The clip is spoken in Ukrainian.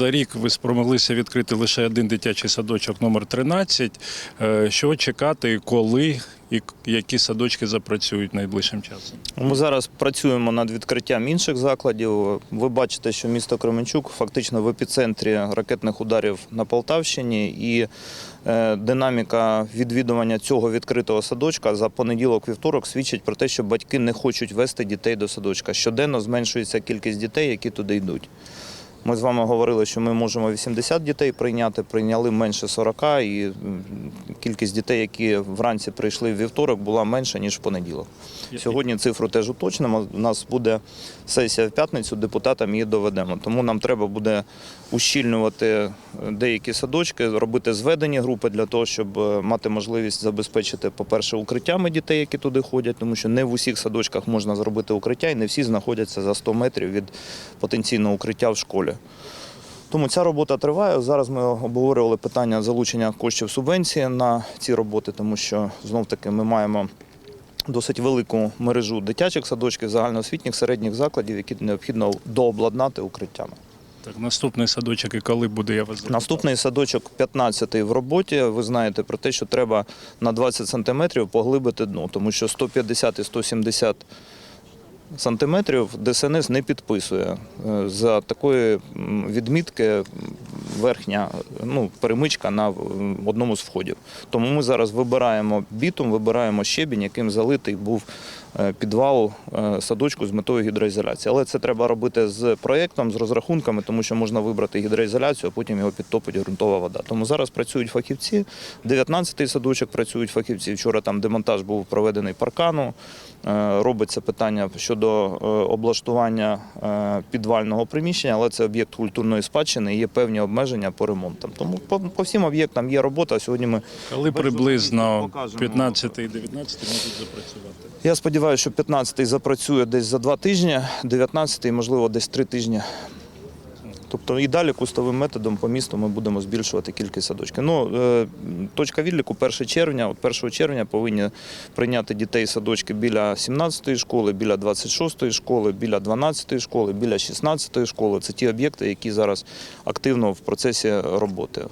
за рік ви спромоглися відкрити лише один дитячий садочок номер 13. Е, Що чекати, коли і які садочки запрацюють найближчим часом? Ми зараз працюємо над відкриттям інших закладів. Ви бачите, що місто Кременчук фактично в епіцентрі ракетних ударів на Полтавщині, і е, динаміка відвідування цього відкритого садочка за понеділок-вівторок свідчить про те, що батьки не хочуть вести дітей до садочка. Щоденно зменшується кількість дітей, які туди йдуть. Ми з вами говорили, що ми можемо 80 дітей прийняти, прийняли менше 40, і кількість дітей, які вранці прийшли в вівторок, була менша, ніж в понеділок. Сьогодні цифру теж уточнимо. У нас буде сесія в п'ятницю, депутатам її доведемо. Тому нам треба буде ущільнювати деякі садочки, робити зведені групи для того, щоб е, мати можливість забезпечити, по-перше, укриттями дітей, які туди ходять, тому що не в усіх садочках можна зробити укриття, і не всі знаходяться за 100 метрів від потенційного укриття в школі. Тому ця робота триває. Зараз ми обговорювали питання залучення коштів субвенції на ці роботи, тому що знов таки ми маємо досить велику мережу дитячих садочків, загальноосвітніх середніх закладів, які необхідно дообладнати укриттями. Так, наступний садочок і коли буде я вас запитав? Наступний садочок 15-й в роботі. Ви знаєте про те, що треба на 20 сантиметрів поглибити дно, тому що 150 і 170 сантиметрів ДСНС не підписує. Е, За такої відмітки верхня ну, перемичка на одному з входів. Тому ми зараз вибираємо бітум, вибираємо щебінь, яким залитий був е, підвал е, садочку з метою гідроізоляції. Але це треба робити з проєктом, з розрахунками, тому що можна вибрати гідроізоляцію, а потім його підтопить ґрунтова вода. Тому зараз працюють фахівці. 19-й садочок працюють фахівці. Вчора там демонтаж був проведений паркану. Е, Робиться питання щодо е, облаштування е, підвального приміщення, але це об'єкт культурної спадщини є певні обмеження по ремонтам. Тому по, по всім об'єктам є робота. Сьогодні ми Коли приблизно Покажемо. 15 і 19 можуть запрацювати? Я сподіваюся, що 15-й запрацює десь за два тижні, 19-й, можливо, десь три тижні. Тобто і далі кустовим методом по місту ми будемо збільшувати кількість садочків. Ну, е, точка відліку 1 червня. От 1 червня повинні прийняти дітей садочки біля 17-ї школи, біля 26-ї школи, біля 12-ї школи, біля 16-ї школи. Це ті об'єкти, які зараз активно в процесі роботи.